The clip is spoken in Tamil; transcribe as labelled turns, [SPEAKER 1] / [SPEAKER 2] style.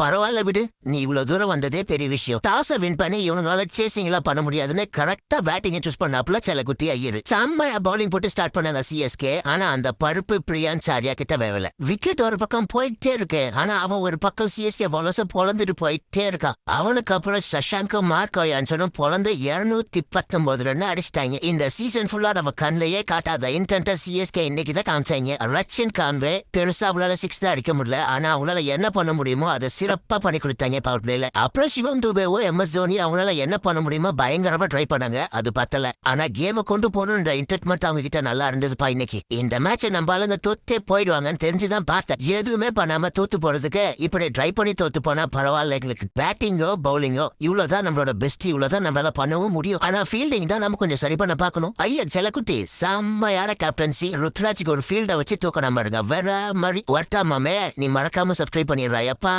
[SPEAKER 1] பரவாயில்ல விடு. நீ இவ்வளவு தூரம் வந்ததே பெரிய விஷயம். டாஸ வின் பண்ணி இவனால சேசிங் எல்லாம் பண்ண முடியாதுன்னு கரெக்டா பேட்டிங் சூஸ் பண்ணாப்புல செல்லக்குட்டி ஐயரு. செம்மையா பவுலிங் போட்டு ஸ்டார்ட் பண்ணாங்க சிஎஸ்கே ஆனா அந்த பருப்பு பிரியான் சாரியா கிட்ட வேவல விக்கெட் ஒரு பக்கம் போயிட்டே இருக்கு. ஆனா அவன் ஒரு பக்கம் சிஎஸ்கே பாலர்ஸ பொழந்துட்டு போயிட்டே இருக்கான் அவனுக்கு அப்புறம் சஷாங்கும் மார்க்கோ யான்சனும் பொழந்து இருநூத்தி பத்தொன்பது ரன் அடிச்சிட்டாங்க. இந்த சீசன் ஃபுல்லா நம்ம கண்ணிலேயே காட்டாத இன்டென்டா சிஎஸ்கே இன்னைக்கு தான் காமிச்சாங்க. ரச்சின் கான்வே பெருசா அவளால சிக்ஸ் தான் அடிக்க முடியல. ஆனா அவங்களால என்ன பண்ண முடியுமோ அதை சிறப்பா பண்ணி கொடுத்தாங்க பவர் பிளேல அப்புறம் சிவம் துபேவோ எம் எஸ் தோனி அவங்களால என்ன பண்ண முடியுமோ பயங்கரமா ட்ரை பண்ணாங்க. அது பத்தல. ஆனா கேம கொண்டு போகணுன்ற இன்டெட்மெண்ட் அவங்க கிட்ட நல்லா இருந்ததுப்பா இன்னைக்கு. இந்த மேட்சை நம்ம ஆளுங்க தோத்தே போயிடுவாங்கன்னு தெரிஞ்சுதான் பார்த்தேன். எதுவுமே பண்ணாம தோத்து போறதுக்கு இப்படி ட்ரை பண்ணி தோத்து போனா பரவாயில்ல எங்களுக்கு பேட்டிங்கோ பவுலிங்கோ இவ்வளவுதான் நம்மளோட பெஸ்ட் இவ்வளவுதான் நம்மளால பண்ணவும் முடியும். ஆனா ஃபீல்டிங் தான் நம்ம கொஞ்சம் சரி பண்ண பார்க்கணும். ஐயா செலக்குட்டி செம்மையான கேப்டன்சி ருத்ராஜுக்கு ஒரு ஃபீல்டை வச்சு தூக்க நம்ம இருங்க வேற மாதிரி ஒர்த்தாமாமே நீ மறக்காம சப்ஸ்கிரைப் பண்ணிடுறாயப்பா.